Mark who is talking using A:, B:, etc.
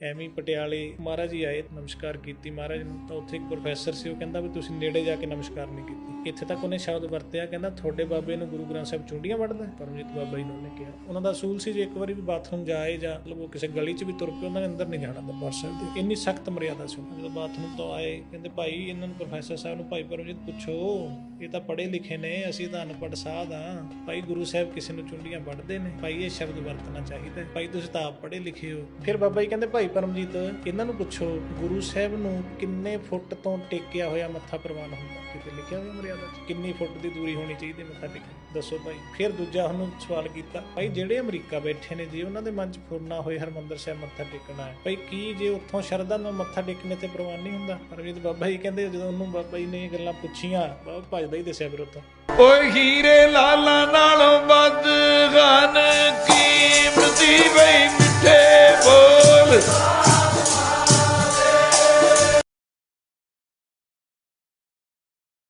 A: ਐਵੇਂ ਪਟਿਆਲੇ ਮਹਾਰਾਜ ਜੀ ਆਏ, ਨਮਸਕਾਰ ਕੀਤੀ। ਮਹਾਰਾਜ ਨੂੰ ਤਾਂ ਉੱਥੇ ਇੱਕ ਪ੍ਰੋਫੈਸਰ ਸੀ, ਉਹ ਕਹਿੰਦਾ ਵੀ ਤੁਸੀਂ ਨੇੜੇ ਜਾ ਕੇ ਨਮਸਕਾਰ ਨਹੀਂ ਕੀਤੀ। ਇੱਥੇ ਤੱਕ ਉਹਨੇ ਸ਼ਬਦ ਵਰਤਿਆ, ਕਹਿੰਦਾ ਤੁਹਾਡੇ ਬਾਬੇ ਨੂੰ ਗੁਰੂ ਗ੍ਰੰਥ ਸਾਹਿਬ ਚੁੰਡੀਆਂ ਵੜਦਾ ਪਰਮਜੀਤ ਬਾਬਾ ਜੀ ਨੇ ਉਹਨੇ ਕਿਹਾ। ਉਹਨਾਂ ਦਾ ਅਸੂਲ ਸੀ ਜੇ ਇੱਕ ਵਾਰੀ ਵੀ ਬਾਥਰੂਮ ਜਾਏ ਜਾਂ ਮਤਲਬ ਉਹ ਕਿਸੇ ਗਲੀ 'ਚ ਵੀ ਤੁਰ ਪਏ, ਉਹਨਾਂ ਨੇ ਅੰਦਰ ਨਹੀਂ ਜਾਣਾ ਦਰਬਾਰ ਸਾਹਿਬ ਦੇ। ਇੰਨੀ ਸਖਤ ਮਰਿਆਦਾ ਸੀ ਉਹਨਾਂ ਜਦੋਂ ਬਾਥਰੂਮ ਤੋਂ ਆਏ, ਕਹਿੰਦੇ ਭਾਈ, ਇਹਨਾਂ ਨੂੰ ਪ੍ਰੋਫੈਸਰ ਸਾਹਿਬ ਨੂੰ ਭਾਈ ਪਰਮਜੀਤ ਪੁੱਛੋ। ਇਹ ਤਾਂ ਪੜ੍ਹੇ ਲਿਖੇ ਨੇ, ਅਸੀਂ ਤਾਂ ਅਨਪੜ੍ਹ ਸਾਧ ਆ ਭਾਈ ਗੁਰੂ ਸਾਹਿਬ ਕਿਸੇ ਨੂੰ ਚੁੰਡੀਆਂ ਵੱਢਦੇ ਨੇ। ਭਾਈ ਇਹ ਸ਼ਬਦ ਵਰਤਣਾ ਚਾਹੀਦਾ ਹੈ। ਭਾਈ ਤੁਸੀਂ ਤਾਂ ਆਪ ਪੜ੍ਹੇ ਲਿਖੇ ਹੋ। ਫਿਰ ਬਾਬਾ ਜੀ ਕਹਿੰਦੇ, ਭਾਈ ਪਰਮਜੀਤ, ਇਹਨਾਂ ਨੂੰ ਪੁੱਛੋ, ਗੁਰੂ ਸਾਹਿਬ ਨੂੰ ਕਿੰਨੇ ਫੁੱਟ ਤੋਂ ਟੇਕਿਆ ਹੋਇਆ ਮੱਥਾ ਪ੍ਰਵਾਨ ਹੁੰਦਾ? ਕਿਤੇ ਲਿਖਿਆ ਹੋਇਆ ਮਰਿਆਦਾ ਕਿੰਨੀ ਫੁੱਟ ਦੀ ਦੂਰੀ ਹੋਣੀ ਚਾਹੀਦੀ ਮੱਥਾ ਟੇਕਣ? ਦੱਸੋ ਭਾਈ। ਫਿਰ ਦੂਜਾ ਉਹਨੂੰ ਸਵਾਲ ਕੀਤਾ, ਭਾਈ ਜਿਹੜੇ ਅਮਰੀਕਾ ਬੈਠੇ ਨੇ ਜੇ, ਉਹਨਾਂ ਦੇ ਮਨ 'ਚ ਫੁਰਨਾ ਹੋਏ ਹਰਮੰਦਰ ਸਾਹਿਬ ਮੱਥਾ ਟੇਕਣਾ ਹੈ ਭਾਈ ਕੀ ਜੇ ਉੱਥੋਂ ਸ਼ਰਧਾ ਨਾਲ ਮੱਥਾ ਟੇਕਣੇ ਤੇ ਪ੍ਰਵਾਨ ਨਹੀਂ ਹੁੰਦਾ? ਪਰਮਜੀਤ ਬਾਬਾ ਜੀ ਕਹਿੰਦੇ, ਜਦੋਂ ਉਹਨੂੰ ਬਾਬਾ ਜੀ ਨੇ ਇਹ ਗੱਲਾਂ ਪੁੱਛੀਆਂ, ਬਾਬਾ ਭਜਦਾ ਹੀ ਦੱਸਿਆ ਫਿਰ ਉੱਥੋਂ
B: ਓਏ ਹੀਰੇ ਲਾਲਾਂ ਨਾਲੋਂ